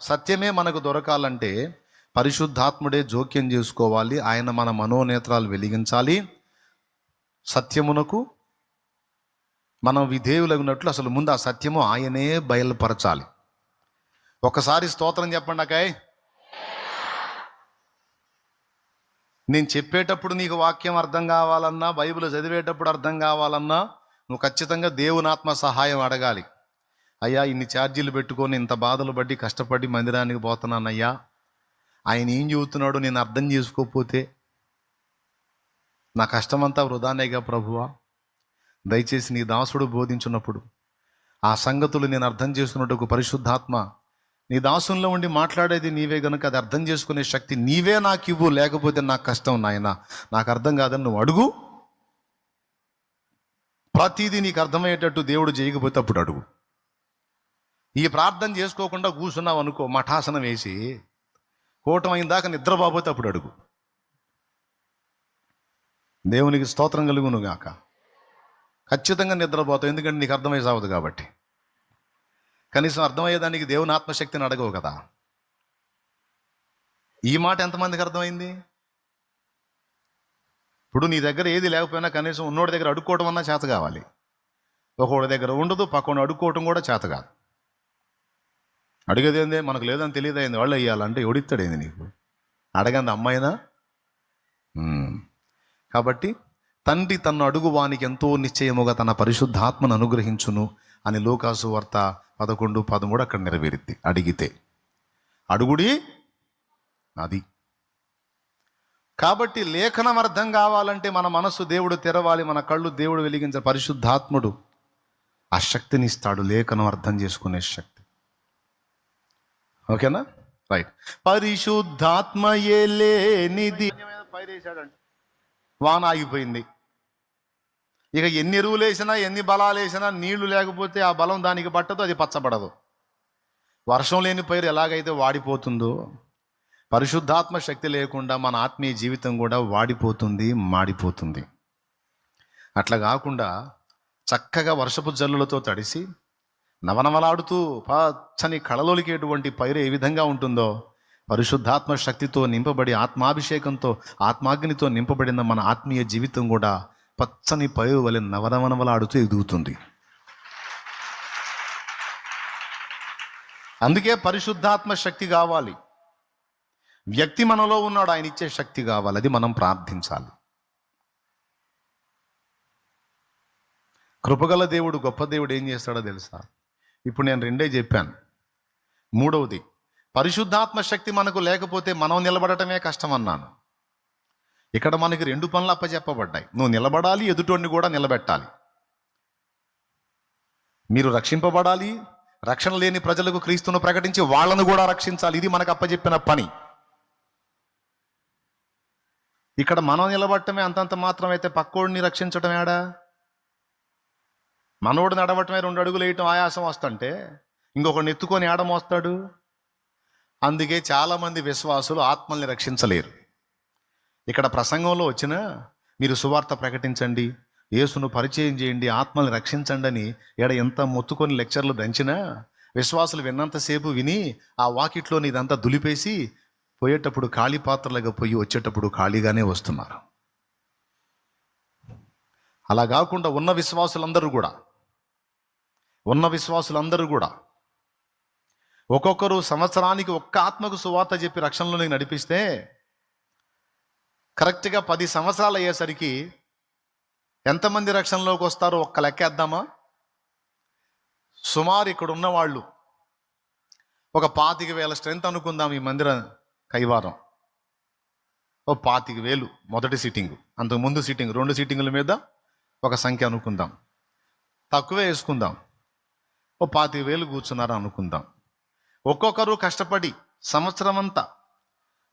సత్యమే మనకు దొరకాలంటే పరిశుద్ధాత్ముడే జోక్యం చేసుకోవాలి. ఆయన మన మనోనేత్రాలు వెలిగించాలి. సత్యమునకు మనం విధేయులగినట్లు అసలు ముందు ఆ సత్యము ఆయనే బయలుపరచాలి. ఒకసారి స్తోత్రం చెప్పండి అకాయ్ నేను చెప్పేటప్పుడు నీకు వాక్యం అర్థం కావాలన్నా బైబిల్ చదివేటప్పుడు అర్థం కావాలన్నా నువ్వు ఖచ్చితంగా దేవునాత్మ సహాయం అడగాలి. అయ్యా ఇన్ని ఛార్జీలు పెట్టుకొని ఇంత బాధలు పడి కష్టపడి మందిరానికి పోతున్నానయ్యా. ఆయన ఏం చెబుతున్నాడో నేను అర్థం చేసుకోకపోతే నా కష్టమంతా వృధానేగా ప్రభువా. దయచేసి నీ దాసుడు బోధించున్నప్పుడు ఆ సంగతులు నేను అర్థం చేసుకున్నట్టు పరిశుద్ధాత్మ నీ దాసుల్లో ఉండి మాట్లాడేది నీవే గనుక అది అర్థం చేసుకునే శక్తి నీవే నాకు ఇవ్వు లేకపోతే నాకు కష్టం నాయన. నాకు అర్థం కాదని నువ్వు అడుగు. ప్రతిదీ నీకు అర్థమయ్యేటట్టు దేవుడు చేయకపోతే అప్పుడు అడుగు. ఈ ప్రార్థన చేసుకోకుండా కూర్చున్నావు అనుకో మఠాసనం వేసి కూటం అయిన దాకా నిద్రపోతే అప్పుడు అడుగు. దేవునికి స్తోత్రం కలుగును గాక ఖచ్చితంగా నిద్రపోతావు ఎందుకంటే నీకు అర్థమై సావదు కాబట్టి. కనీసం అర్థమయ్యేదానికి దేవుని ఆత్మశక్తిని అడగవు కదా. ఈ మాట ఎంతమందికి అర్థమైంది? ఇప్పుడు నీ దగ్గర ఏది లేకపోయినా కనీసం ఉన్నోడి దగ్గర అడుక్కోవడం అన్నా చేత కావాలి. ఒకడి దగ్గర ఉండదు పక్కన అడుక్కోవటం కూడా చేత కాదు. అడిగేది ఏందే మనకు లేదని తెలియదు అయింది వాళ్ళు అయ్యాలంటే ఎవడిస్తాడేంది నీకు? అడగంది అమ్మాయినా? కాబట్టి తండ్రి తన్ను అడుగు వానికి ఎంతో నిశ్చయముగా తన పరిశుద్ధాత్మను అనుగ్రహించును అని లోకాసు వార్త పదకొండు పదమూడు అక్కడ నెరవేరిద్ది. అడిగితే అడుగుడి అది కాబట్టి లేఖనం అర్థం కావాలంటే మన మనసు దేవుడు తెరవాలి మన కళ్ళు దేవుడు వెలిగించే పరిశుద్ధాత్ముడు. ఆ శక్తిని ఇస్తాడు లేఖనం అర్థం చేసుకునే శక్తి. ఓకేనా? రైట్. పరిశుద్ధాత్మయే లేనిది. వాన ఆగిపోయింది. ఇక ఎన్ని ఎరువులు వేసినా ఎన్ని బలాలు వేసినా నీళ్ళు లేకపోతే ఆ బలం దానికి పట్టదు అది పచ్చబడదు. వర్షం లేని పైరు ఎలాగైతే వాడిపోతుందో పరిశుద్ధాత్మ శక్తి లేకుండా మన ఆత్మీయ జీవితం కూడా వాడిపోతుంది మాడిపోతుంది. అట్లా కాకుండా చక్కగా వర్షపు జల్లులతో తడిసి నవనవలాడుతూ పచ్చని కళలోలికేటువంటి పైరు ఏ విధంగా ఉంటుందో పరిశుద్ధాత్మ శక్తితో నింపబడి ఆత్మాభిషేకంతో ఆత్మాగ్నితో నింపబడిన మన ఆత్మీయ జీవితం కూడా పచ్చని పైరు వలె నవనవనవలాడుతూ ఎదుగుతుంది. అందుకే పరిశుద్ధాత్మ శక్తి కావాలి. వ్యక్తి మనలో ఉన్నాడు ఆయన ఇచ్చే శక్తి కావాలి అది మనం ప్రార్థించాలి. కృపగల దేవుడు గొప్ప దేవుడు ఏం చేస్తాడో తెలుసా? ఇప్పుడు నేను రెండే చెప్పాను. మూడవది పరిశుద్ధాత్మ శక్తి మనకు లేకపోతే మనం నిలబడటమే కష్టం అన్నాను ఇక్కడ మనకి రెండు పనులు అప్పచెప్పబడ్డాయి నువ్వు నిలబడాలి ఎదుటోడిని కూడా నిలబెట్టాలి. మీరు రక్షింపబడాలి రక్షణ లేని ప్రజలకు క్రీస్తును ప్రకటించి వాళ్ళను కూడా రక్షించాలి. ఇది మనకు అప్పచెప్పిన పని. ఇక్కడ మనం నిలబడటమే అంతంత మాత్రమైతే పక్కోడిని రక్షించడం ఏడా? మనోడు నడవటమే రెండు అడుగులు వేయటం ఆయాసం వస్తుంటే ఇంకొకడిని ఎత్తుకొని ఆడమోస్తాడు అందుకే చాలామంది విశ్వాసులు ఆత్మల్ని రక్షించలేరు. ఇక్కడ ప్రసంగంలో వచ్చిన మీరు సువార్త ప్రకటించండి యేసును పరిచయం చేయండి ఆత్మల్ని రక్షించండి అని ఎడ ఎంత మొత్తుకొని లెక్చర్లు దంచినా విశ్వాసులు విన్నంతసేపు విని ఆ వాకిట్లోని ఇదంతా దులిపేసి పోయేటప్పుడు ఖాళీ పాత్రలుగా పోయి వచ్చేటప్పుడు ఖాళీగానే వస్తున్నారు. అలా కాకుండా ఉన్న విశ్వాసులందరూ కూడా ఉన్న విశ్వాసులందరూ కూడా. ఒక్కొక్కరు సంవత్సరానికి ఒక్క ఆత్మకు సువార్త చెప్పి రక్షణలోనికి నడిపిస్తే కరెక్ట్గా పది సంవత్సరాలు అయ్యేసరికి ఎంతమంది రక్షణలోకి వస్తారో ఒక్క లెక్కేద్దామా సుమారు ఇక్కడ ఉన్న వాళ్ళు ఒక పాతిక వేల స్ట్రెంత్ అనుకుందాం ఈ మందిర కైవారం. ఓ పాతిక వేలు మొదటి సీటింగ్ అంతకు ముందు సీటింగ్ రెండు సీటింగుల మీద ఒక సంఖ్య అనుకుందాం. తక్కువే వేసుకుందాం. ఓ పాతి వేలు కూర్చున్నారు అనుకుందాం ఒక్కొక్కరు కష్టపడి సంవత్సరం అంతా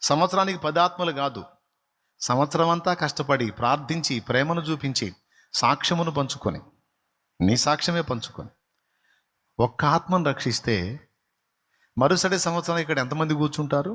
సంవత్సరానికి పదాత్మలు కాదు సంవత్సరం అంతా కష్టపడి ప్రార్థించి ప్రేమను చూపించి సాక్ష్యమును పంచుకొని నీ సాక్ష్యమే పంచుకొని ఒక్క ఆత్మను రక్షిస్తే మరుసటి సంవత్సరం ఇక్కడ ఎంతమంది కూర్చుంటారు?